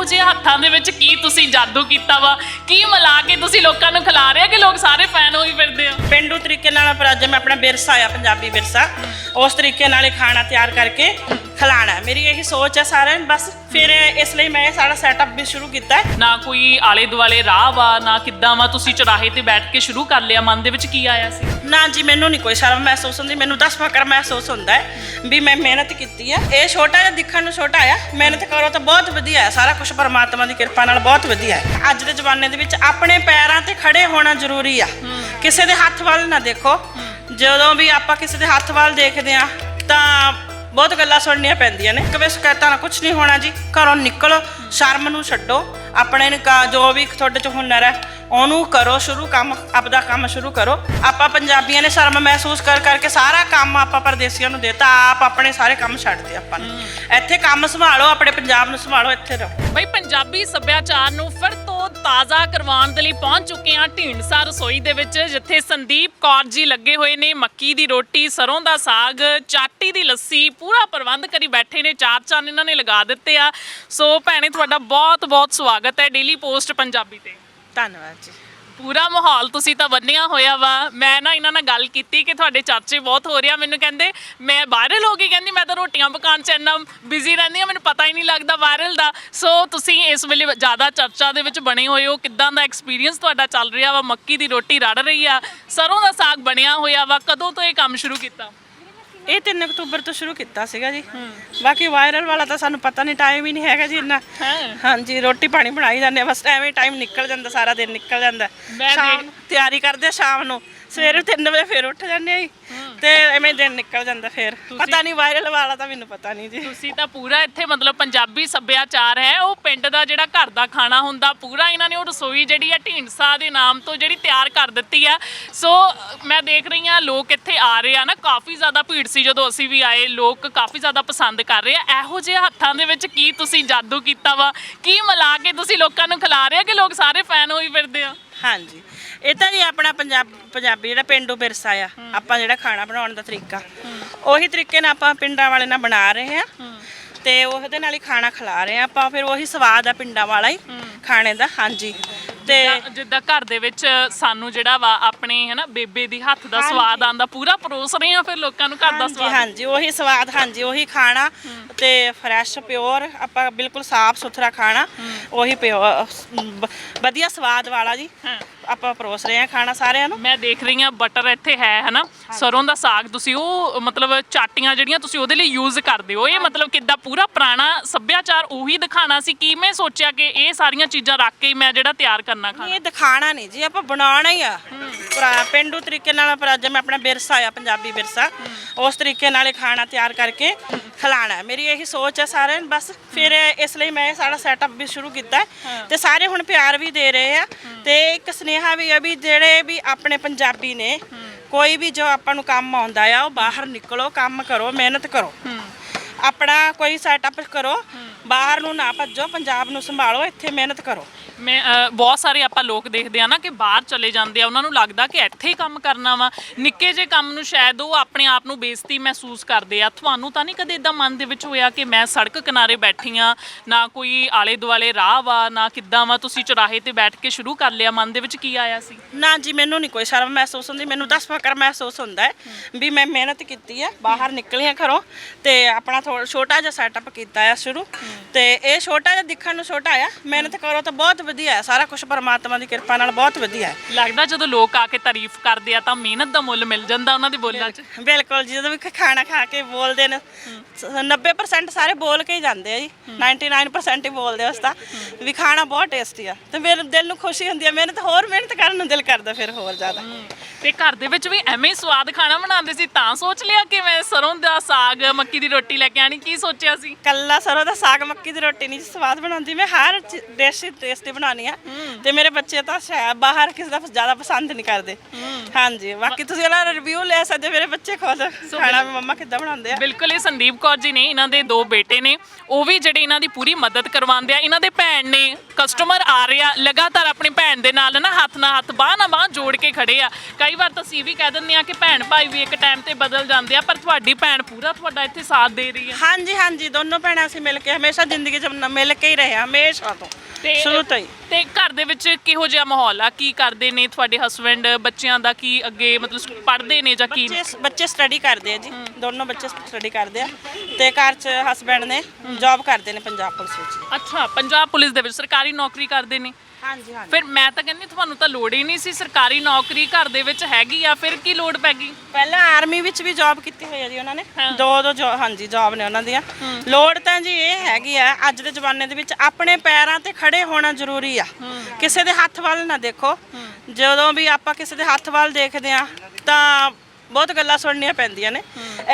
ਇਹੋ ਜਿਹੇ ਹੱਥਾਂ ਦੇ ਵਿੱਚ ਕੀ ਤੁਸੀਂ ਜਾਦੂ ਕੀਤਾ ਵਾ? ਕੀ ਮਿਲਾ ਕੇ ਤੁਸੀਂ ਲੋਕਾਂ ਨੂੰ ਖਿਲਾ ਰਹੇ ਆ ਕਿ ਲੋਕ ਸਾਰੇ ਫੈਨ ਹੋਈ ਫਿਰਦੇ ਆ? ਪਿੰਡੂ ਤਰੀਕੇ ਨਾਲ ਪਰ ਅੱਜ ਮੈਂ ਆਪਣਾ ਵਿਰਸਾ ਆ ਪੰਜਾਬੀ ਵਿਰਸਾ। ਉਸ ਤਰੀਕੇ ਨਾਲ ਹੀ ਖਾਣਾ ਤਿਆਰ ਕਰਕੇ ਖਿਲਾਣਾ ਹੈ। ਮੇਰੀ ਇਹੀ ਸੋਚ ਹੈ ਸਾਰਿਆਂ ਨੂੰ। ਬਸ ਫਿਰ ਇਸ ਲਈ ਮੈਂ ਇਹ ਸਾਰਾ ਸੈਟਅਪ ਵੀ ਸ਼ੁਰੂ ਕੀਤਾ ਹੈ। ਨਾ ਕੋਈ ਆਲੇ ਦੁਆਲੇ ਰਾਹ ਵਾ ਨਾ ਕਿੱਦਾਂ ਵਾ? ਤੁਸੀਂ ਚੁਰਾਹੇ ਤੇ ਬੈਠ ਕੇ ਸ਼ੁਰੂ ਕਰ ਲਿਆ। ਮਨ ਦੇ ਵਿੱਚ ਕੀ ਆਇਆ ਸੀ? ਨਾ ਜੀ, ਮੈਨੂੰ ਨਹੀਂ ਕੋਈ ਸ਼ਰਮ ਮਹਿਸੂਸ ਹੁੰਦੀ, ਮੈਨੂੰ ਦਸ ਫਕਰ ਮਹਿਸੂਸ ਹੁੰਦਾ ਹੈ ਵੀ ਮੈਂ ਮਿਹਨਤ ਕੀਤੀ ਹੈ ਇਹ ਛੋਟਾ ਜਿਹਾ ਦਿਖਣ ਨੂੰ ਛੋਟਾ ਆ, ਮਿਹਨਤ ਕਰੋ ਤਾਂ ਬਹੁਤ ਵਧੀਆ ਹੈ, ਸਾਰਾ ਕੁਝ ਪਰਮਾਤਮਾ ਦੀ ਕਿਰਪਾ ਨਾਲ ਬਹੁਤ ਵਧੀਆ ਹੈ। ਅੱਜ ਦੇ ਜ਼ਮਾਨੇ ਦੇ ਵਿੱਚ ਆਪਣੇ ਪੈਰਾਂ ਤੇ ਖੜੇ ਹੋਣਾ ਜ਼ਰੂਰੀ ਆ। ਕਿਸੇ ਦੇ ਹੱਥ ਵੱਲ ਨਾ ਦੇਖੋ। ਜਦੋਂ ਵੀ ਆਪਾਂ ਕਿਸੇ ਦੇ ਹੱਥ ਵੱਲ ਦੇਖਦੇ ਆ ਤਾਂ ਬਹੁਤ ਗੱਲਾਂ ਸੁਣਨੀਆਂ ਪੈਂਦੀਆਂ ਨੇ। ਕਦੇ ਸ਼ਿਕਾਇਤਾਂ ਨਾਲ ਕੁਝ ਨਹੀਂ ਹੋਣਾ ਜੀ। ਘਰੋਂ ਨਿਕਲੋ ਸ਼ਰਮ ਨੂੰ ਛੱਡੋ। ਆਪਣੇ ਨੂੰ ਕਾ- ਜੋ ਵੀ ਤੁਹਾਡੇ ਚ ਹੁਨਰ ਹੈ ਉਹਨੂੰ ਕਰੋ ਸ਼ੁਰੂ ਕੰਮ ਆਪਦਾ ਕੰਮ ਸ਼ੁਰੂ ਕਰੋ। ਆਪਾਂ ਪੰਜਾਬੀਆਂ ਨੇ ਸ਼ਰਮ ਮਹਿਸੂਸ ਕਰ ਕਰਕੇ ਸਾਰਾ ਕੰਮ ਆਪਾਂ ਪਰਦੇਸੀਆਂ ਨੂੰ ਦੇਤਾ। ਆਪ ਆਪਣੇ ਸਾਰੇ ਕੰਮ ਛੱਡਦੇ ਆਪਾਂ ਨੇ। ਇੱਥੇ ਕੰਮ ਸੰਭਾਲੋ ਆਪਣੇ ਪੰਜਾਬ ਨੂੰ ਸੰਭਾਲੋ ਇੱਥੇ ਰਹੋ। ਬਈ ਪੰਜਾਬੀ ਸੱਭਿਆਚਾਰ ਨੂੰ ਫਿਰ ਤਾਜ਼ਾ ਕਰਵਾਉਣ ਦੇ ਲਈ ਪਹੁੰਚ ਚੁੱਕੇ ਹਾਂ ਢੀਂਡਸਾ ਰਸੋਈ ਦੇ ਵਿੱਚ, ਜਿੱਥੇ ਸੰਦੀਪ ਕੌਰ ਜੀ ਲੱਗੇ ਹੋਏ ਨੇ। ਮੱਕੀ ਦੀ ਰੋਟੀ, ਸਰੋਂ ਦਾ ਸਾਗ, ਚਾਟੀ ਦੀ ਲੱਸੀ, ਪੂਰਾ ਪ੍ਰਬੰਧ ਕਰੀ ਬੈਠੇ ਨੇ। ਚਾਰ ਚੰਨ ਇਹਨਾਂ ਨੇ ਲਗਾ ਦਿੱਤੇ ਆ। ਸੋ ਭੈਣੇ, ਤੁਹਾਡਾ ਬਹੁਤ ਬਹੁਤ ਸਵਾਗਤ ਹੈ ਡੇਲੀ ਪੋਸਟ ਪੰਜਾਬੀ ਤੇ। ਧੰਨਵਾਦ ਜੀ। ਪੂਰਾ ਮਾਹੌਲ ਤੁਸੀਂ ਤਾਂ ਬੰਨਿਆ ਹੋਇਆ ਵਾ। ਮੈਂ ਨਾ ਇਹਨਾਂ ਨਾਲ ਗੱਲ ਕੀਤੀ ਕਿ ਤੁਹਾਡੇ ਚਰਚੇ ਬਹੁਤ ਹੋ ਰਿਹਾ ਮੈਨੂੰ ਕਹਿੰਦੇ, ਮੈਂ ਵਾਇਰਲ ਹੋ ਗਈ। ਕਹਿੰਦੀ, ਮੈਂ ਤਾਂ ਰੋਟੀਆਂ ਪਕਾਉਣ ਚ ਇੰਨਾ ਬਿਜ਼ੀ ਰਹਿੰਦੀ ਆ ਮੈਨੂੰ ਪਤਾ ਹੀ ਨਹੀਂ ਲੱਗਦਾ ਵਾਇਰਲ ਦਾ। ਸੋ ਤੁਸੀਂ ਇਸ ਵੇਲੇ ਜ਼ਿਆਦਾ ਚਰਚਾ ਦੇ ਵਿੱਚ ਬਣੇ ਹੋਏ ਹੋ। ਕਿੱਦਾਂ ਦਾ ਐਕਸਪੀਰੀਅੰਸ ਤੁਹਾਡਾ ਚੱਲ ਰਿਹਾ ਵਾ? ਮੱਕੀ ਦੀ ਰੋਟੀ ਰੜ ਰਹੀ ਆ। ਸਰੋਂ ਦਾ ਸਾਗ ਬਣਿਆ ਹੋਇਆ ਵਾ। ਕਦੋਂ ਤੋਂ ਇਹ ਕੰਮ ਸ਼ੁਰੂ ਕੀਤਾ? ਇਹ 3 ਅਕਤੂਬਰ ਤੋਂ ਸ਼ੁਰੂ ਕੀਤਾ ਸੀਗਾ ਜੀ। ਬਾਕੀ ਵਾਇਰਲ ਵਾਲਾ ਤਾਂ ਸਾਨੂੰ ਪਤਾ ਨਹੀਂ ਟਾਈਮ ਹੀ ਨਹੀਂ ਹੈਗਾ ਜੀ ਇੰਨਾ। ਹਾਂਜੀ ਰੋਟੀ ਪਾਣੀ ਬਣਾਈ ਜਾਂਦੇ ਆ, ਬਸ ਐਵੇਂ ਟਾਈਮ ਨਿਕਲ ਜਾਂਦਾ ਸਾਰਾ ਦਿਨ ਨਿਕਲ ਜਾਂਦਾ। ਸ਼ਾਮ ਨੂੰ ਤਿਆਰੀ ਕਰਦੇ ਆ ਸ਼ਾਮ ਨੂੰ। ਸਵੇਰੇ 3 ਵਜੇ ਫਿਰ ਉੱਠ ਜਾਂਦੇ ਆ ਜੀ। ਤੇ ਐਵੇਂ ਦਿਨ ਨਿਕਲ ਜਾਂਦਾ ਫਿਰ। ਪਤਾ ਨਹੀਂ ਵਾਇਰਲ ਵਾਲਾ ਤਾਂ ਮੈਨੂੰ ਪਤਾ ਨਹੀਂ ਜੀ। ਤੁਸੀਂ ਤਾਂ ਪੂਰਾ ਇੱਥੇ ਮਤਲਬ ਪੰਜਾਬੀ ਸੱਭਿਆਚਾਰ ਹੈ ਉਹ ਪਿੰਡ ਦਾ ਜਿਹੜਾ ਘਰ ਦਾ ਖਾਣਾ ਹੁੰਦਾ ਪੂਰਾ ਇਹਨਾਂ ਨੇ ਉਹ ਰਸੋਈ ਜਿਹੜੀ ਆ ਢੀਂਡਸਾ ਦੇ ਨਾਮ ਤੋਂ ਜਿਹੜੀ ਤਿਆਰ ਕਰ ਦਿੱਤੀ ਆ। ਸੋ ਮੈਂ ਦੇਖ ਰਹੀ ਆ ਲੋਕ ਇੱਥੇ ਆ ਰਹੇ ਆ ਨਾ ਕਾਫੀ ਜ਼ਿਆਦਾ ਭੀੜ ਸੀ ਜਦੋਂ ਅਸੀਂ ਵੀ ਆਏ ਲੋਕ ਕਾਫੀ ਜ਼ਿਆਦਾ ਪਸੰਦ ਕਰ ਰਹੇ ਆ। ਇਹੋ ਜਿਹੇ ਹੱਥਾਂ ਦੇ ਵਿੱਚ ਕੀ ਤੁਸੀਂ ਜਾਦੂ ਕੀਤਾ ਵਾ? ਕੀ ਮਿਲਾ ਕੇ ਤੁਸੀਂ ਲੋਕਾਂ ਨੂੰ ਖਿਲਾ ਰਹੇ ਆ ਕਿ ਲੋਕ ਸਾਰੇ ਫੈਨ ਹੋਈ ਫਿਰਦੇ ਆ? ਹਾਂਜੀ। ਇਹ ਤਾਂ ਜੀ ਆਪਣਾ ਪੰਜਾਬ ਪੰਜਾਬੀ ਜਿਹੜਾ ਪਿੰਡੂ ਵਿਰਸਾ ਆ ਆਪਾਂ ਜਿਹੜਾ ਖਾਣਾ ਬਣਾਉਣ ਦਾ ਤਰੀਕਾ। ਉਹੀ ਤਰੀਕੇ ਨਾਲ ਆਪਾਂ ਪਿੰਡਾਂ ਵਾਲੇ ਨਾਲ ਬਣਾ ਰਹੇ ਆ ਤੇ ਉਹਦੇ ਨਾਲ ਹੀ ਖਾਣਾ ਖਿਲਾ ਰਹੇ ਆ ਆਪਾਂ ਫਿਰ ਉਹੀ ਸਵਾਦ ਆ ਪਿੰਡਾਂ ਵਾਲਾ ਹੀ ਖਾਣੇ ਦਾ ਹਾਂਜੀ। ਤੇ ਜਿੱਦਾਂ- ਘਰ ਦੇ ਵਿੱਚ ਸਾਨੂੰ ਜਿਹੜਾ ਵਾ ਆਪਣੇ ਹਨਾ ਬੇਬੇ ਦੀ ਹੱਥ ਦਾ ਸਵਾਦ ਆਂਦਾ ਪੂਰਾ ਪਰੋਸ ਰਹੇ ਆ ਫਿਰ ਲੋਕਾਂ ਨੂੰ ਘਰ ਦਾ ਸਵਾਦ। ਹਾਂਜੀ ਉਹੀ ਸਵਾਦ ਹਾਂਜੀ ਉਹੀ ਖਾਣਾ ਤੇ ਫਰੈਸ਼ ਪਿਓਰ ਆਪਾਂ ਬਿਲਕੁਲ ਸਾਫ਼ ਸੁਥਰਾ ਖਾਣਾ ਉਹੀ ਪਿਓਰ ਵਧੀਆ ਸਵਾਦ ਵਾਲਾ ਜੀ। ਹਾਂ। ਆਪਾਂ ਪਰੋਸ ਰਹੇ ਆ ਖਾਣਾ ਸਾਰਿਆਂ ਨੂੰ? ਮੈਂ ਦੇਖ ਰਹੀ ਹਾਂ ਬਟਰ ਇੱਥੇ ਹੈ ਹਨਾ? ਸਰੋਂ ਦਾ ਸਾਗ ਤੁਸੀਂ ਉਹ ਮਤਲਬ ਚਾਟੀਆਂ ਜਿਹੜੀਆਂ ਤੁਸੀਂ ਉਹਦੇ ਲਈ ਯੂਜ਼ ਕਰਦੇ ਹੋ। ਇਹ ਮਤਲਬ ਕਿੱਦਾਂ ਪੂਰਾ ਪੁਰਾਣਾ ਸੱਭਿਆਚਾਰ ਉਹੀ ਦਿਖਾਣਾ ਸੀ? ਕੀ ਮੈਂ ਸੋਚਿਆ ਕਿ ਇਹ ਸਾਰੀਆਂ ਚੀਜ਼ਾਂ ਰੱਖ ਕੇ ਹੀ ਮੈਂ ਜਿਹੜਾ ਤਿਆਰ ਕਰਨਾ ਖਾਣਾ? ਇਹ ਦਿਖਾਣਾ ਨਹੀਂ ਜੀ ਆਪਾਂ ਬਣਾਉਣਾ ਹੀ ਆ। ਪੁਰਾ- ਪਿੰਡੂ ਤਰੀਕੇ ਨਾਲ ਪਰ ਅੱਜ ਮੈਂ ਆਪਣਾ ਵਿਰਸਾ ਆ ਪੰਜਾਬੀ ਵਿਰਸਾ। ਉਸ ਤਰੀਕੇ ਨਾਲ ਹੀ ਖਾਣਾ ਤਿਆਰ ਕਰਕੇ ਖਿਲਾਣਾ ਹੈ। ਮੇਰੀ ਇਹੀ ਸੋਚ ਹੈ ਸਾਰਿਆਂ ਨੂੰ ਬਸ ਫਿਰ ਇਸ ਲਈ ਮੈਂ ਇਹ ਸਾਰਾ ਸੈਟਅਪ ਵੀ ਸ਼ੁਰੂ ਕੀਤਾ ਹੈ। ਤੇ ਸਾਰੇ ਹੁਣ ਪਿਆਰ ਵੀ ਦੇ ਰਹੇ ਆ। ਤੇ ਇੱਕ ਸੁਨੇਹਾ ਵੀ ਹੈ ਵੀ ਜਿਹੜੇ ਵੀ ਆਪਣੇ ਪੰਜਾਬੀ ਨੇ ਕੋਈ ਵੀ ਜੋ ਆਪਾਂ ਨੂੰ ਕੰਮ ਆਉਂਦਾ ਆ ਉਹ ਬਾਹਰ ਨਿਕਲੋ ਕੰਮ ਕਰੋ ਮਿਹਨਤ ਕਰੋ। ਆਪਣਾ ਕੋਈ ਸੈਟਅਪ ਕਰੋ ਬਾਹਰ ਨੂੰ ਨਾ ਭੱਜੋ ਪੰਜਾਬ ਨੂੰ ਸੰਭਾਲੋ ਇੱਥੇ ਮਿਹਨਤ ਕਰੋ। ਮੈਂ ਅ, ਬਹੁਤ ਸਾਰੇ ਆਪਾਂ ਲੋਕ ਦੇਖਦੇ ਆ ਨਾ ਕਿ ਬਾਹਰ ਚਲੇ ਜਾਂਦੇ ਆ ਉਹਨਾਂ ਨੂੰ ਲੱਗਦਾ ਕਿ ਇੱਥੇ ਹੀ ਕੰਮ ਕਰਨਾ ਵਾ। ਨਿੱਕੇ ਜੇ ਕੰਮ ਨੂੰ ਸ਼ਾਇਦ ਉਹ ਆਪਣੇ ਆਪ ਨੂੰ ਬੇਇੱਜ਼ਤੀ ਮਹਿਸੂਸ ਕਰਦੇ ਆ। ਤੁਹਾਨੂੰ ਤਾਂ ਨਹੀਂ ਕਦੇ ਇਦਾਂ ਮਨ ਦੇ ਵਿੱਚ ਹੋਇਆ ਕਿ ਮੈਂ ਸੜਕ ਕਿਨਾਰੇ ਬੈਠੀ ਆ ਨਾ ਕੋਈ ਆਲੇ ਦੁਆਲੇ ਰਾਹ ਵਾ ਨਾ ਕਿੱਦਾਂ ਵਾ ਤੁਸੀਂ ਚੁਰਾਹੇ ਤੇ ਬੈਠ ਕੇ ਸ਼ੁਰੂ ਕਰ ਲਿਆ ਮਨ ਦੇ ਵਿੱਚ ਕੀ ਆਇਆ ਸੀ? ਨਾ ਜੀ ਮੈਨੂੰ ਨਹੀਂ ਕੋਈ ਸ਼ਰਮ ਮਹਿਸੂਸ ਹੁੰਦੀ ਮੈਨੂੰ ਦਸ ਫਕਰ ਮਹਿਸੂਸ ਹੁੰਦਾ ਹੈ ਵੀ ਮੈਂ ਮਿਹਨਤ ਕੀਤੀ ਹੈ ਬਾਹਰ ਨਿਕਲੀ ਹਾਂ ਘਰੋਂ ਤੇ ਆਪਣਾ ਥੋੜਾ ਛੋਟਾ ਜਿਹਾ ਸੈਟਅਪ ਕੀਤਾ ਆ ਸ਼ੁਰੂ। ਤੇ ਇਹ ਛੋਟਾ ਜਿਹਾ ਦਿਖਣ ਨੂੰ ਛੋਟਾ ਆ। ਮਿਹਨਤ ਕਰੋ ਤਾਂ ਬਹੁਤ ਵਧੀਆ ਹੈ। ਸਾਰਾ ਕੁਝ ਪਰਮਾਤਮਾ ਦੀ ਕਿਰਪਾ ਨਾਲ ਬਹੁਤ ਵਧੀਆ ਹੈ। ਲੱਗਦਾ ਜਦੋਂ ਲੋਕ ਆ ਕੇ ਤਾਰੀਫ ਕਰਦੇ ਆ ਤਾਂ ਮਿਹਨਤ ਦਾ ਮੁੱਲ ਮਿਲ ਜਾਂਦਾ ਉਹਨਾਂ ਦੀ ਬੋਲਾਂ 'ਚ। ਬਿਲਕੁਲ ਜੀ। ਜਦੋਂ ਵੀ ਖ- ਖਾਣਾ ਖਾ ਕੇ ਬੋਲਦੇ ਨੇ ਸ- 90% ਸਾਰੇ ਬੋਲ ਕੇ ਹੀ ਜਾਂਦੇ ਆ ਜੀ। 99% ਹੀ ਬੋਲਦੇ ਉਸ ਦਾ ਵੀ ਖਾਣਾ ਬਹੁਤ ਟੇਸਟੀ ਆ। ਤੇ ਮੇਰੇ ਦਿਲ ਨੂੰ ਖੁਸ਼ੀ ਹੁੰਦੀ ਹੈ ਮਿਹਨਤ ਹੋਰ ਮਿਹਨਤ ਕਰਨ ਨੂੰ ਦਿਲ ਕਰਦਾ ਫਿਰ ਹੋਰ ਜ਼ਿਆਦਾ। ਤੇ ਘਰ ਦੇ ਵਿੱਚ ਵੀ ਐਵੇਂ ਹੀ ਸਵਾਦ ਖਾਣਾ ਬਣਾਉਂਦੇ ਸੀ ਤਾਂ ਸੋਚ ਲਿਆ ਕਿ ਮੈਂ ਸਰੋਂ ਦਾ ਸਾਗ ਮੱਕੀ ਦੀ ਰੋਟੀ ਲੈ ਕੇ ਆਣੀ ਕੀ ਸੋਚਿਆ ਸੀ? ਕੱਲਾ ਸਰੋਂ ਦਾ ਸਾਗ ਮੱਕੀ ਦੀ ਰੋਟੀ ਨਹੀਂ ਸਵਾਦ ਬਣਾਉਂਦੀ ਮੈਂ ਹਰ ਡਿਸ਼ ਟੇਸਟੀ ਬਣਾਉਣੀ ਆ। ਤੇ ਮੇਰੇ ਬੱਚੇ ਤਾਂ ਸ਼ਾਇਦ ਬਾਹਰ ਕਿਸੇ ਦਾ ਜ਼ਿਆਦਾ ਪਸੰਦ ਨਹੀਂ ਕਰਦੇ। ਹਾਂਜੀ ਬਾਕੀ ਤੁਸੀਂ ਇਹਨਾਂ ਦਾ ਰਿਵਿਊ ਲੈ ਸਕਦੇ ਮੇਰੇ ਬੱਚੇ ਖੁਦ। ਖਾਣਾ ਮੰਮਾ ਕਿੱਦਾਂ ਬਣਾਉਂਦੇ ਆ? ਬਿਲਕੁਲ ਇਹ ਸੰਦੀਪ ਕੌਰ ਜੀ ਨੇ ਇਹਨਾਂ ਦੇ ਦੋ ਬੇਟੇ ਨੇ। ਉਹ ਵੀ ਜਿਹੜੇ ਇਹਨਾਂ ਦੀ ਪੂਰੀ ਮਦਦ ਕਰਵਾਉਂਦੇ ਆ ਇਹਨਾਂ ਦੇ ਭੈਣ ਨੇ। ਕਸਟਮਰ ਆ ਰਿਹਾ ਲਗਾਤਾਰ ਆਪਣੀ ਭੈਣ ਦੇ ਨਾਲ ਨਾ ਹੱਥ ਨਾਲ ਹੱਥ ਬਾਹ ਨਾਲ ਬਾਹ ਜੋੜ ਕੇ ਖੜੇ ਆ। ਕਈ ਵਾਰ ਤਾਂ ਅਸੀਂ ਵੀ ਕਹਿ ਦਿੰਦੇ ਆ ਕਿ ਭੈਣ ਭਾਈ ਵੀ ਇੱਕ ਟਾਈਮ ਤੇ ਬਦਲ ਜਾਂਦੇ ਆ ਪਰ ਤੁਹਾਡੀ ਭੈਣ ਪੂਰਾ ਤੁਹਾਡਾ ਇੱਥੇ ਸਾਥ ਦੇ ਰਹੀ ਹੈ ਹਾਂਜੀ ਹਾਂਜੀ ਦੋਨੋਂ ਭੈਣਾਂ ਅਸੀਂ ਮਿਲ ਕੇ ਹਮੇਸ਼ਾ ਜ਼ਿੰਦਗੀ 'ਚ ਮਿਲ ਕੇ ਹੀ ਰਹੇ ਹਾਂ, ਹਮੇਸ਼ਾ ਤੋਂ। ਸ਼ੁਰੂ ਤੋਂ ਹੀ। ਤੇ ਘਰ ਦੇ ਵਿੱਚ ਕਿਹੋ ਜਿਹਾ ਮਾਹੌਲ ਆ? ਕੀ ਕਰਦੇ ਨੇ ਤੁਹਾਡੇ ਹਸਬੰਡ ਬੱਚਿਆਂ ਦਾ ਕੀ ਅੱਗੇ ਮਤਲਬ ਪੜ੍ਹਦੇ ਨੇ ਜਾਂ ਕੀ? ਬੱਚੇ ਬੱਚੇ ਸਟੱਡੀ ਕਰਦੇ ਆ ਜੀ। ਦੋਨੋਂ ਬੱਚੇ ਸਟੱਡੀ ਕਰਦੇ ਆ। ਤੇ ਘਰ 'ਚ ਹਸਬੈਂਡ ਨੇ ਜੌਬ ਕਰਦੇ ਨੇ ਪੰਜਾਬ ਪੁਲਿਸ ਵਿੱਚ। ਅੱਛਾ ਪੰਜਾਬ ਪੁਲਿਸ ਦੇ ਵਿੱਚ ਸਰਕਾਰੀ ਨੌਕਰੀ ਕਰਦੇ ਨੇ। ਹਾਂਜੀ ਹਾਂਜੀ। ਫਿਰ ਮੈਂ ਤਾਂ ਕਹਿੰਦੀ ਤੁਹਾਨੂੰ ਤਾਂ ਲੋੜ ਹੀ ਨਹੀਂ ਸੀ ਸਰਕਾਰੀ ਨੌਕਰੀ ਘਰ ਦੇ ਵਿੱਚ ਹੈਗੀ ਆ ਫਿਰ ਕੀ ਲੋੜ ਪੈ ਗਈ? ਪਹਿਲਾਂ ਆਰਮੀ ਵਿੱਚ ਵੀ ਜੌਬ ਕੀਤੀ ਹੋਈ ਹੈ ਜੀ ਉਹਨਾਂ ਨੇ। ਦੋ ਦੋ ਜੋ- ਹਾਂਜੀ ਜੌਬ ਨੇ ਉਹਨਾਂ ਦੀਆਂ। ਲੋੜ ਤਾਂ ਜੀ ਇਹ ਹੈਗੀ ਆ ਅੱਜ ਦੇ ਜ਼ਮਾਨੇ ਦੇ ਵਿੱਚ ਆਪਣੇ ਪੈਰਾਂ ਤੇ ਖੜੇ ਹੋਣਾ ਜ਼ਰੂਰੀ ਆ। ਕਿਸੇ ਦੇ ਹੱਥ ਵੱਲ ਨਾ ਦੇਖੋ। ਜਦੋਂ ਵੀ ਆਪਾਂ ਕਿਸੇ ਦੇ ਹੱਥ ਵੱਲ ਦੇਖਦੇ ਆ ਤਾਂ ਬਹੁਤ ਗੱਲਾਂ ਸੁਣਨੀਆਂ ਪੈਂਦੀਆਂ ਨੇ।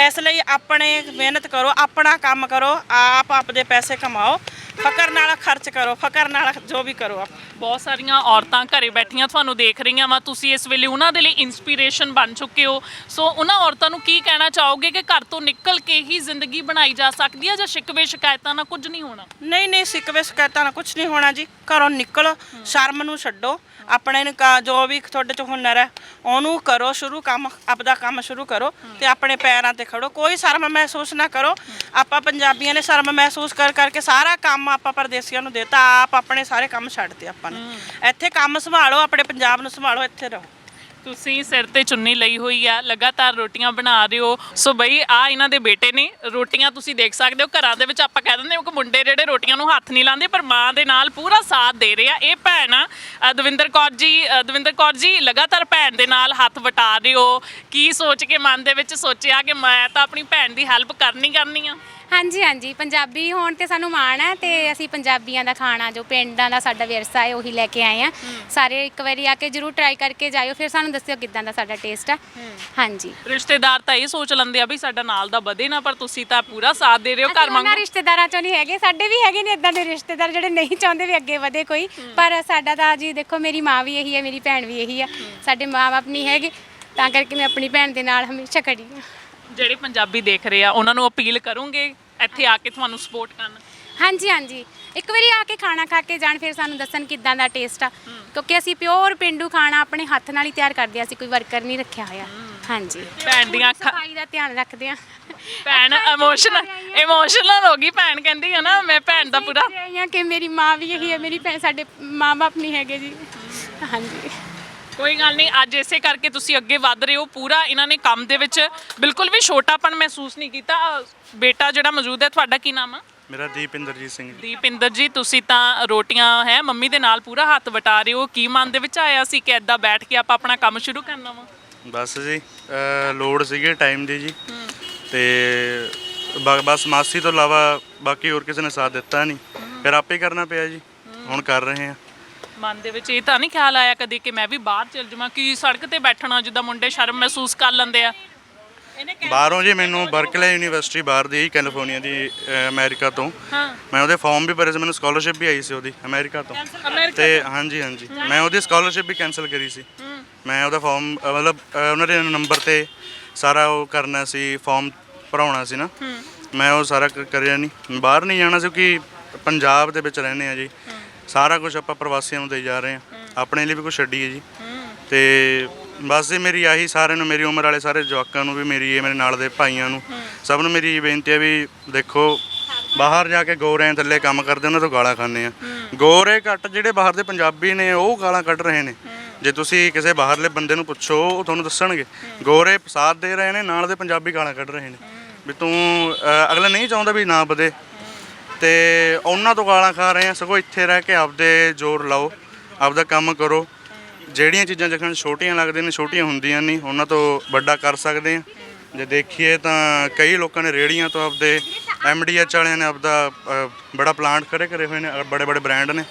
ਇਸ ਲਈ ਆਪਣੇ ਮਿਹਨਤ ਕਰੋ ਆਪਣਾ ਕੰਮ ਕਰੋ ਆਪ ਆਪਦੇ ਪੈਸੇ ਕਮਾਓ। ਫਕਰ ਨਾਲ ਖਰਚ ਕਰੋ ਫਕਰ ਨਾਲ ਜੋ ਵੀ ਕਰੋ ਆਪ। ਬਹੁਤ ਸਾਰੀਆਂ ਔਰਤਾਂ ਘਰੇ ਬੈਠੀਆਂ ਤੁਹਾਨੂੰ ਦੇਖ ਰਹੀਆਂ ਵਾ। ਤੁਸੀਂ ਇਸ ਵੇਲੇ ਉਹਨਾਂ ਦੇ ਲਈ ਇਨਸਪੀਰੇਸ਼ਨ ਬਣ ਚੁੱਕੇ ਹੋ। ਸੋ ਉਹਨਾਂ ਔਰਤਾਂ ਨੂੰ ਕੀ ਕਹਿਣਾ ਚਾਹੋਗੇ ਕਿ ਘਰ ਤੋਂ ਨਿਕਲ ਕੇ ਹੀ ਜ਼ਿੰਦਗੀ ਬਣਾਈ ਜਾ ਸਕਦੀ ਹੈ ਜਾਂ ਸ਼ਿਕਵੇ ਸ਼ਿਕਾਇਤਾਂ ਨਾਲ ਕੁਝ ਨਹੀਂ ਹੋਣਾ? ਨਹੀਂ ਨਹੀਂ ਸਿੱਕਵੇ ਸ਼ਿਕਾਇਤਾਂ ਨਾਲ ਕੁਝ ਨਹੀਂ ਹੋਣਾ ਜੀ। ਘਰੋਂ ਨਿਕਲੋ ਸ਼ਰਮ ਨੂੰ ਛੱਡੋ। ਆਪਣੇ ਨੂੰ ਕਾ- ਜੋ ਵੀ ਤੁਹਾਡੇ ਚ ਹੁਨਰ ਹੈ ਉਹਨੂੰ ਕਰੋ ਸ਼ੁਰੂ ਕੰਮ ਆਪਦਾ ਕੰਮ ਸ਼ੁਰੂ ਕਰੋ ਤੇ ਆਪਣੇ ਪੈਰਾਂ ਤੇ ਖੜੋ। ਕੋਈ ਸ਼ਰਮ ਮਹਿਸੂਸ ਨਾ ਕਰੋ। ਆਪਾਂ ਪੰਜਾਬੀਆਂ ਨੇ ਸ਼ਰਮ ਮਹਿਸੂਸ ਕਰ ਕਰਕੇ ਸਾਰਾ ਕੰਮ ਆਪਾਂ ਪਰਦੇਸੀਆਂ ਨੂੰ ਦੇਤਾ ਆਪ ਆਪਣੇ ਸਾਰੇ ਕੰਮ ਛੱਡਤੇ ਆਪਾਂ ਨੇ। ਇੱਥੇ ਕੰਮ ਸੰਭਾਲੋ ਆਪਣੇ ਪੰਜਾਬ ਨੂੰ ਸੰਭਾਲੋ ਇੱਥੇ ਰਹੋ। ਤੁਸੀਂ ਸਿਰ ਤੇ ਚੁੰਨੀ ਲਈ ਹੋਈ ਆ ਲਗਾਤਾਰ ਰੋਟੀਆਂ ਬਣਾ ਰਹੇ ਹੋ। ਸੋ ਬਈ ਆ ਇਹਨਾਂ ਦੇ ਬੇਟੇ ਨੇ ਰੋਟੀਆਂ ਤੁਸੀਂ ਦੇਖ ਸਕਦੇ ਹੋ ਘਰਾਂ ਦੇ ਵਿੱਚ ਆਪਾਂ ਕਹਿ ਦਿੰਦੇ ਹਾਂ ਕਿ ਮੁੰਡੇ ਜਿਹੜੇ ਰੋਟੀਆਂ ਨੂੰ ਹੱਥ ਨਹੀਂ ਲਾਉਂਦੇ ਪਰ ਮਾਂ ਦੇ ਨਾਲ ਪੂਰਾ ਸਾਥ ਦੇ ਰਹੇ ਆ। ਇਹ ਭੈਣ ਆ ਅ, ਦਵਿੰਦਰ ਕੌਰ ਜੀ ਅ, ਦਵਿੰਦਰ ਕੌਰ ਜੀ ਲਗਾਤਾਰ ਭੈਣ ਦੇ ਨਾਲ ਹੱਥ ਵਟਾ ਰਹੇ ਹੋ। ਕੀ ਸੋਚ ਕੇ ਮਨ ਦੇ ਵਿੱਚ ਸੋਚਿਆ ਕਿ ਮੈਂ ਤਾਂ ਆਪਣੀ ਭੈਣ ਦੀ ਹੈਲਪ ਕਰਨੀ ਕਰਨੀ ਆ? ਹਾਂਜੀ ਹਾਂਜੀ ਪੰਜਾਬੀ ਹੋਣ ਤੇ ਸਾਨੂੰ ਮਾਣ ਹੈ ਤੇ ਅਸੀਂ ਪੰਜਾਬੀਆਂ ਦਾ ਖਾਣਾ ਜੋ ਪਿੰਡਾਂ ਦਾ ਸਾਡਾ ਵਿਰਸਾ ਹੈ ਉਹੀ ਲੈ ਕੇ ਆਏ ਆ ਸਾਰੇ ਇੱਕ ਵਾਰੀ ਆ ਕੇ ਜਰੂਰ ਟਰਾਈ ਕਰਕੇ ਜਾਇਓ ਫਿਰ ਸਾਨੂੰ ਦੱਸਿਓ ਕਿਦਾਂ ਦਾ ਸਾਡਾ ਟੇਸਟ ਆ। ਹਾਂਜੀ। ਰਿਸ਼ਤੇਦਾਰ ਤਾਂ ਇਹ ਸੋਚ ਲੈਂਦੇ ਆ ਵੀ ਸਾਡਾ ਨਾਲ ਦਾ ਵਧੇ ਨਾ ਪਰ ਤੁਸੀਂ ਤਾਂ ਪੂਰਾ ਸਾਥ ਦੇ ਰਹੇ ਹੋ ਘਰ ਉਹਨਾਂ ਵਾਂਗੂ। ਰਿਸ਼ਤੇਦਾਰਾਂ ਚੋਂ ਨਹੀਂ ਹੈਗੇ ਸਾਡੇ ਵੀ ਹੈਗੇ ਨੇ ਇਦਾਂ ਦੇ ਰਿਸ਼ਤੇਦਾਰ ਜਿਹੜੇ ਨਹੀਂ ਚਾਹੁੰਦੇ ਵੀ ਅੱਗੇ ਵਧੇ ਕੋਈ। ਪਰ ਸਾਡਾ ਤਾਂ ਜੀ ਦੇਖੋ ਮੇਰੀ ਮਾਂ ਵੀ ਇਹੀ ਹੈ ਮੇਰੀ ਭੈਣ ਵੀ ਇਹੀ ਆ। ਸਾਡੇ ਮਾਂ-ਬਾਪ ਨਹੀਂ ਹੈਗੇ ਤਾਂ ਕਰਕੇ ਮੈਂ ਆਪਣੀ ਭੈਣ ਦੇ ਨਾਲ ਹਮੇਸ਼ਾ ਖੜੀ ਹਾਂ। ਜਿਹੜੇ ਪੰਜਾਬੀ ਦੇਖ ਰਹੇ ਆ ਉਹਨਾਂ ਨੂੰ ਅਪੀਲ ਕਰੂੰਗੇ ਇੱਥੇ ਆ ਕੇ ਤੁਹਾਨੂੰ ਸਪੋਰਟ ਕਰਨ? ਹਾਂਜੀ ਹਾਂਜੀ। ਇੱਕ ਵਾਰੀ ਆ ਕੇ ਖਾਣਾ ਖਾ ਕੇ ਜਾਣ ਫਿਰ ਸਾਨੂੰ ਦੱਸਣ ਕਿਦਾਂ ਦਾ ਟੇਸਟ ਆ। ਕਿਉਂਕਿ ਅਸੀਂ ਪਿਓਰ ਪਿੰਡੂ ਖਾਣਾ ਆਪਣੇ ਹੱਥ ਨਾਲ ਹੀ ਤਿਆਰ ਕਰਦੇ ਆ ਅਸੀਂ ਕੋਈ ਵਰਕਰ ਨਹੀਂ ਰੱਖਿਆ ਹੋਇਆ। ਹਾਂਜੀ। ਭੈਣ ਦੀਆਂ ਅੱਖਾਂ ਸਫ਼ਾਈ ਦਾ ਧਿਆਨ ਰੱਖਦੇ ਆ। ਭੈਣ ਇਮੋਸ਼ਨਲ ਇਮੋਸ਼ਨਲ ਹੋ ਗਈ ਭੈਣ ਕਹਿੰਦੀ ਹੈ ਨਾ ਮੈਂ ਭੈਣ ਦਾ ਪੂਰਾ ਕਿ ਮੇਰੀ ਮਾਂ ਵੀ ਇਹੀ ਹੈ ਮੇਰੀ ਭੈਣ ਸਾਡੇ ਮਾਂ-ਬਾਪ ਨਹੀਂ ਹੈਗੇ ਜੀ। ਹਾਂਜੀ। ਕੋਈ ਗੱਲ ਨਹੀਂ ਅੱਜ ਇਸੇ ਕਰਕੇ ਤੁਸੀਂ ਅੱਗੇ ਵਧ ਰਹੇ ਹੋ। ਪੂਰਾ ਇਹਨਾਂ ਨੇ ਕੰਮ ਦੇ ਵਿੱਚ ਬਿਲਕੁਲ ਵੀ ਛੋਟਾਪਨ ਮਹਿਸੂਸ ਨਹੀਂ ਕੀਤਾ। ਅਹ ਬੇਟਾ ਜਿਹੜਾ ਮੌਜੂਦ ਹੈ ਤੁਹਾਡਾ ਕੀ ਨਾਮ ਆ? ਮੇਰਾ ਦੀਪਿੰਦਰਜੀਤ ਸਿੰਘ ਜੀ। ਦੀਪਿੰਦਰ ਜੀ ਤੁਸੀਂ ਤਾਂ ਰੋਟੀਆਂ ਹੈ ਮੰਮੀ ਦੇ ਨਾਲ ਪੂਰਾ ਹੱਥ ਵਟਾ ਰਹੇ ਹੋ। ਕੀ ਮਨ ਦੇ ਵਿੱਚ ਆਇਆ ਸੀ ਕਿ ਐਦਾਂ ਬੈਠ ਕੇ ਆਪਾਂ ਆਪਣਾ ਕੰਮ ਸ਼ੁਰੂ ਕਰਨਾ ਵਾ? ਬਸ ਜੀ ਅਹ ਲੋੜ ਸੀਗੇ ਟਾਈਮ ਦੀ ਜੀ। ਤੇ ਬ- ਬਸ ਮਾਸੀ ਤੋਂ ਇਲਾਵਾ ਬਾਕੀ ਹੋਰ ਕਿਸੇ ਨੇ ਸਾਥ ਦਿੱਤਾ ਨਹੀਂ। ਫਿਰ ਆਪੇ ਕਰਨਾ ਪਿਆ ਜੀ। ਹੁਣ ਕਰ ਰਹੇ ਹਾਂ। ਮਨ ਦੇ ਵਿੱਚ ਇਹ ਤਾਂ ਨਹੀਂ ਖਿਆਲ ਆਇਆ ਕਦੇ ਕਿ ਮੈਂ ਵੀ ਬਾਹਰ ਚਲ ਜਾਵਾਂ ਕਿ ਸੜਕ ਤੇ ਬੈਠਣਾ ਜਿੱਦਾਂ ਮੁੰਡੇ ਸ਼ਰਮ ਮਹਿਸੂਸ ਕਰ ਲੈਂਦੇ ਆ। ਬਾਹਰੋਂ ਜੀ ਮੈਨੂੰ ਬਰਕਲੇ ਯੂਨੀਵਰਸਿਟੀ ਬਾਹਰ ਦੀ ਕੈਲੀਫੋਰਨੀਆ ਦੀ ਅਹ ਅਮਰੀਕਾ ਤੋਂ। ਹਾਂ। ਮੈਂ ਉਹਦੇ ਫਾਰਮ ਵੀ ਭਰੇ ਸੀ ਮੈਨੂੰ ਸਕਾਲਰਸ਼ਿਪ ਵੀ ਆਈ ਸੀ ਉਹਦੀ ਅਮਰੀਕਾ ਤੋਂ। ਤੇ ਹਾਂਜੀ ਹਾਂਜੀ। ਮੈਂ ਉਹਦੀ ਸਕਾਲਰਸ਼ਿਪ ਵੀ ਕੈਨਸਲ ਕਰੀ ਸੀ। ਮੈਂ ਉਹਦਾ ਫਾਰਮ ਮਤਲਬ ਅਹ ਉਹਨਾਂ ਦੇ ਨੰਬਰ ਤੇ ਸਾਰਾ ਉਹ ਕਰਨਾ ਸੀ ਫਾਰਮ ਭਰਾਉਣਾ ਸੀ ਨਾ। ਮੈਂ ਉਹ ਸਾਰਾ ਕ- ਕਰਿਆ ਨਹੀਂ। ਬਾਹਰ ਨਹੀਂ ਜਾਣਾ ਸੀ ਕਿਉਂਕਿ ਪੰਜਾਬ ਦੇ ਵਿੱਚ ਰਹਿੰਦੇ ਆ ਜੀ। ਸਾਰਾ ਕੁਝ ਆਪਾਂ ਪ੍ਰਵਾਸੀਆਂ ਨੂੰ ਦੇ ਜਾ ਰਹੇ ਆ ਆਪਣੇ ਲਈ ਵੀ ਕੁਝ ਛੱਡੀਏ ਜੀ। ਤੇ ਬਸ ਜੀ ਮੇਰੀ ਆਹੀ ਸਾਰਿਆਂ ਨੂੰ ਮੇਰੀ ਉਮਰ ਵਾਲੇ ਸਾਰੇ ਜਵਾਕਾਂ ਨੂੰ ਵੀ ਮੇਰੀ ਇਹ ਮੇਰੇ ਨਾਲ ਦੇ ਭਾਈਆਂ ਨੂੰ ਸਭ ਨੂੰ ਮੇਰੀ ਇਹ ਬੇਨਤੀ ਹੈ ਵੀ ਦੇਖੋ ਬਾਹਰ ਜਾ ਕੇ ਗੋਰਿਆਂ ਥੱਲੇ ਕੰਮ ਕਰਦੇ ਉਹਨਾਂ ਤੋਂ ਗਾਲਾਂ ਖਾਂਦੇ ਆ ਗੋਰੇ ਘੱਟ ਜਿਹੜੇ ਬਾਹਰ ਦੇ ਪੰਜਾਬੀ ਨੇ ਉਹ ਗਾਲਾਂ ਕੱਢ ਰਹੇ ਨੇ। ਜੇ ਤੁਸੀਂ ਕਿਸੇ ਬਾਹਰਲੇ ਬੰਦੇ ਨੂੰ ਪੁੱਛੋ ਉਹ ਤੁਹਾਨੂੰ ਦੱਸਣਗੇ। ਗੋਰੇ ਸਾਥ ਦੇ ਰਹੇ ਨੇ ਨਾਲ ਦੇ ਪੰਜਾਬੀ ਗਾਲਾਂ ਕੱਢ ਰਹੇ ਨੇ। ਵੀ ਤੂੰ ਅਗਲਾ ਨਹੀਂ ਚਾਹੁੰਦਾ ਵੀ ਨਾ ਵਧੇ। ਤੇ ਉਹਨਾਂ ਤੋਂ ਗਾਲਾਂ ਖਾ ਰਹੇ ਆ ਸਗੋਂ ਇੱਥੇ ਰਹਿ ਕੇ ਆਪਦੇ ਜ਼ੋਰ ਲਾਓ ਆਪਦਾ ਕੰਮ ਕਰੋ। ਜਿਹੜੀਆਂ ਚੀਜ਼ਾਂ ਜਖਣ ਛੋਟੀਆਂ ਲੱਗਦੀਆਂ ਨੇ ਛੋਟੀਆਂ ਹੁੰਦੀਆਂ ਨਹੀਂ ਉਹਨਾਂ ਤੋਂ ਵੱਡਾ ਕਰ ਸਕਦੇ ਆ ਜੇ ਦੇਖੀਏ ਤਾਂ ਕਈ ਲੋਕਾਂ ਨੇ ਰੇੜੀਆਂ ਤੋਂ ਆਪਦੇ ਐਮਡੀਐਚ ਵਾਲਿਆਂ ਨੇ ਆਪਦਾ ਅ, ਬੜਾ ਪਲਾਂਟ ਖੜੇ ਕਰੇ ਹੋਏ ਨੇ ਬੜੇ ਬੜੇ ਬ੍ਰਾਂਡ ਨੇ।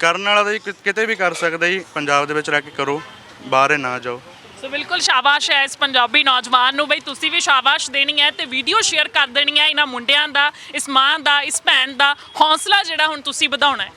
ਕਰਨ ਵਾਲਾ ਤਾਂ ਜੀ ਕਿ- ਕਿਤੇ ਵੀ ਕਰ ਸਕਦਾ ਜੀ ਪੰਜਾਬ ਦੇ ਵਿੱਚ ਰਹਿ ਕੇ ਕਰੋ ਬਾਹਰ ਨਾ ਜਾਓ। ਸੋ ਬਿਲਕੁਲ ਸ਼ਾਬਾਸ਼ ਹੈ ਇਸ ਪੰਜਾਬੀ ਨੌਜਵਾਨ ਨੂੰ। ਬਈ ਤੁਸੀਂ ਵੀ ਸ਼ਾਬਾਸ਼ ਦੇਣੀ ਹੈ ਤੇ ਵੀਡੀਓ ਸ਼ੇਅਰ ਕਰ ਦੇਣੀ ਹੈ ਇਹਨਾਂ ਮੁੰਡਿਆਂ ਦਾ, ਇਸ ਮਾਂ ਦਾ, ਇਸ ਭੈਣ ਦਾ। ਹੌਸਲਾ ਜਿਹੜਾ ਹੁਣ ਤੁਸੀਂ ਵਧਾਉਣਾ ਹੈ।